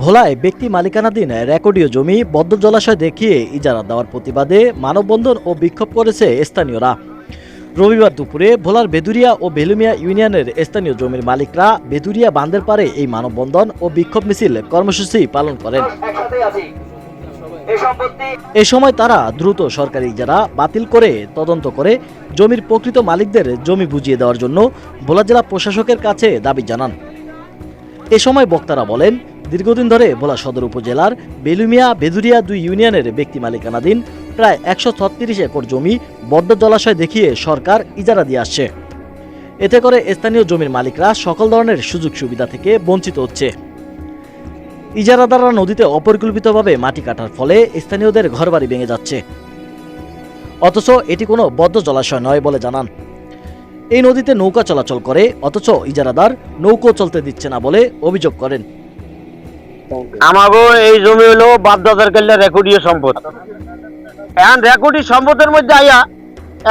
ভোলায় ব্যক্তি মালিকানাধীন রেকর্ডীয় জমি বদ্ধ জলাশয় দেখিয়ে ইজারা দেওয়ার প্রতিবাদে মানববন্ধন ও বিক্ষোভ করেছে স্থানীয়রা। রবিবার দুপুরে ভোলার বেদুরিয়া ও বেলুমিয়া ইউনিয়নের স্থানীয় জমির মালিকরা বেদুরিয়া বাঁধের পারে এই মানববন্ধন ও বিক্ষোভ মিছিল কর্মসূচি পালন করেন। এ সময় তারা দ্রুত সরকারি ইজারা বাতিল করে তদন্ত করে জমির প্রকৃত মালিকদের জমি বুঝিয়ে দেওয়ার জন্য ভোলা জেলা প্রশাসকের কাছে দাবি জানান। এ সময় বক্তারা বলেন, দীর্ঘদিন ধরে ভোলা সদর উপজেলার বেলুমিয়া বেদুরিয়া দুই ইউনিয়নের ব্যক্তি মালিকানাধীন প্রায় একশো ছত্রিশ একর জমি বদ্ধ জলাশয় দেখিয়ে সরকার ইজারা দিয়ে আসছে। এতে করে স্থানীয় জমির মালিকরা সকল ধরনের সুযোগ সুবিধা থেকে বঞ্চিত হচ্ছে। ইজারাদাররা নদীতে অপরিকল্পিতভাবে মাটি কাটার ফলে স্থানীয়দের ঘরবাড়ি ভেঙে যাচ্ছে। অথচ এটি কোনো বদ্ধ জলাশয় নয় বলে জানান। এই নদীতে নৌকা চলাচল করে, অথচ ইজারাদার নৌকো চলতে দিচ্ছে না বলে অভিযোগ করেন। আমাগো এই জমি হলো বাপদাদার কাল্লা রেকর্ডীয় সম্পদ। এখন রেকর্ডি সম্পদের মধ্যে আইয়া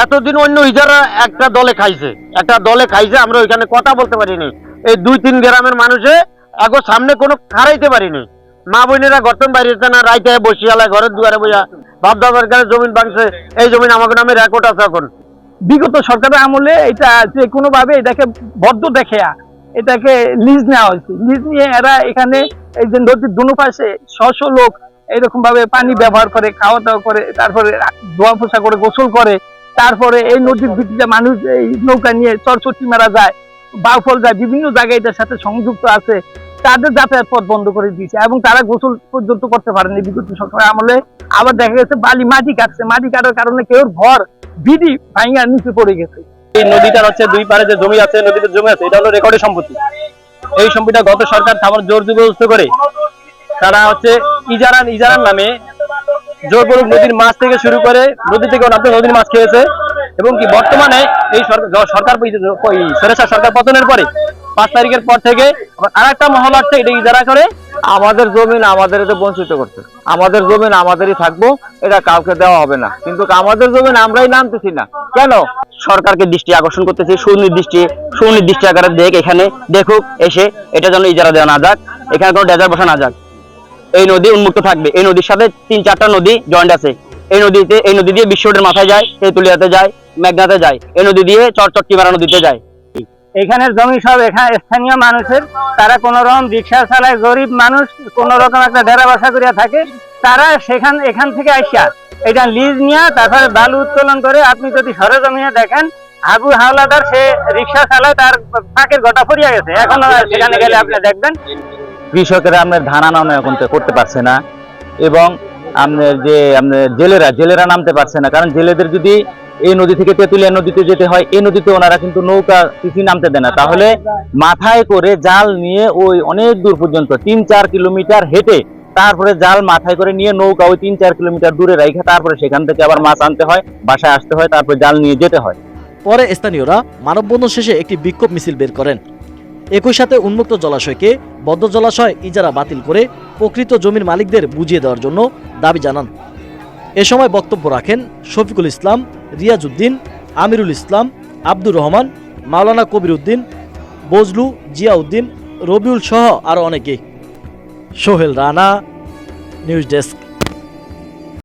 এতদিন অন্য ইজারা একটা দলে খাইছে। একটা দলে খাইছে, আমরা ওইখানে কথা বলতে পারিনি। এই দুই তিন গ্রামের মানুষে এখন সামনে কোনো খারাইতে পারিনি। মা বোনেরা গর্তন বাইরেছে না, রাইতে বসিয়ালায় ঘরের দুয়ারে বইয়া বাপদাদার কাছে জমিন ভাঙছে। এই জমিন আমাকে নামে রেকর্ড আছে এখন। বিগত সরকারের আমলে এটা যে কোনো ভাবে এটাকে বদ্ধ দেখে এটাকে লিজ নেওয়া হয়েছে। লিজ নিয়ে এরা এখানে এই যে নদীর দুনো পাশে শশ লোক এরকম ভাবে পানি ব্যবহার করে খাওয়া দাওয়া করে, তারপরে ধোয়া পোষা করে, গোসল করে, তারপরে এই নদীর ভিত্তিতে মানুষ এই নৌকা নিয়ে চরচটি মারা যায়, বাউফল যায়, বিভিন্ন জায়গায় এটার সাথে সংযুক্ত আছে। তাদের যাতায়াত পথ বন্ধ করে দিয়েছে এবং তারা গোসল পর্যন্ত করতে পারেনি বিগত সরকারের আমলে। আবার দেখা গেছে বালি মাটি কাটছে। মাটি কাটার কারণে কেউ ঘর, বিধি ভাঙা নিচে পড়ে গেছে। এই নদীটার হচ্ছে দুই পারে যে জমি আছে, নদীতে জমি আছে, এটা হলো রেকর্ডের সম্পত্তি। এই সম্পত্তিটা গত সরকার থামার জোর জবরদস্ত করে তারা হচ্ছে ইজারান ইজারান নামে জোরপূর্বক নদীর মাছ থেকে শুরু করে নদী থেকে নামতে নদীর মাছ খেয়েছে। এবং কি বর্তমানে এই সরকার সরকার সরকার পতনের পরে পাঁচ তারিখের পর থেকে আর একটা মহল আসছে এটা ইজারা করে। আমাদের জমিন আমাদের বঞ্চিত করছে। আমাদের জমিন আমাদেরই থাকব, এটা কাউকে দেওয়া হবে না। কিন্তু আমাদের জমিন আমরাই নামতেছি না। কেন? সরকারকে দৃষ্টি আকর্ষণ করতেছে, সুনির্দিষ্ট সুনির্দিষ্ট আকারে দেখ এখানে, দেখুক, এসে এটা যেন ইজারা দেওয়া না যাক, এখানে কোনো ডেজার বসা না যাক। এই নদী উন্মুক্ত থাকবে। এই নদীর সাথে তিন চারটা নদী জয়েন্ট আছে। এই নদীতে, এই নদী দিয়ে বিশ্ব রোডের মাথায় যায়, তেঁতুলিয়াতে যায়, মেঘনাতে যায়। এই নদী দিয়ে চরচট্টি মারা নদীতে যায়। এখানের জমি সব এখানে স্থানীয় মানুষের। তারা কোন রকম রিক্সা চালায়, গরিব মানুষ, কোন রকম একটা ডেরা বাসা করিয়া থাকে। তারা সেখান, এখান থেকে আসা এটা লিজ নিয়ে তারপরে বালু উত্তোলন করে আপনি যদি সরজমিনে দেখেন হাবু হাওলাদার সে রিক্সা চালায়, তার ফাঁকের গোটা ফরিয়া গেছে। এখন সেখানে গেলে আপনি দেখবেন। কৃষকেরা আপনার ধান আনানো এখন করতে পারছে না। এবং আপনার যে, আপনার জেলেরা জেলেরা নামতে পারছে না। কারণ জেলেদের যদি এই নদী থেকে তেঁতুলিয়া নদীতে যেতে হয়, এই নদীতে ওনারা কিন্তু নৌকা কিছুই নামতে দেয় না। তাহলে মাথায় করে জাল নিয়ে ওই অনেক দূর পর্যন্ত, তিন চার কিলোমিটার হেঁটে তারপরে জাল মাথায় করে নিয়ে নৌকা ওই তিন চার কিলোমিটার দূরে রাখে তারপরে সেখান থেকে আবার মাছ আনতে হয়, বাসায় আসতে হয়, তারপরে জাল নিয়ে যেতে হয়। পরে স্থানীয়রা মানববন্ধন শেষে একটি বিক্ষোভ মিছিল বের করেন। একই সাথে উন্মুক্ত জলাশয়কে বদ্ধ জলাশয় ইজারা বাতিল করে প্রকৃত জমির মালিকদের বুঝিয়ে দেওয়ার জন্য দাবি জানান। এ সময় বক্তব্য রাখেন শফিকুল ইসলাম রিয়াজউদ্দিন, আমিরুল ইসলাম, আব্দুর রহমান, মাওলানা কবির উদ্দিন বজলু জিয়াউদ্দিন, রবিউল সহ আরও অনেকে। Sohel Rana, news desk.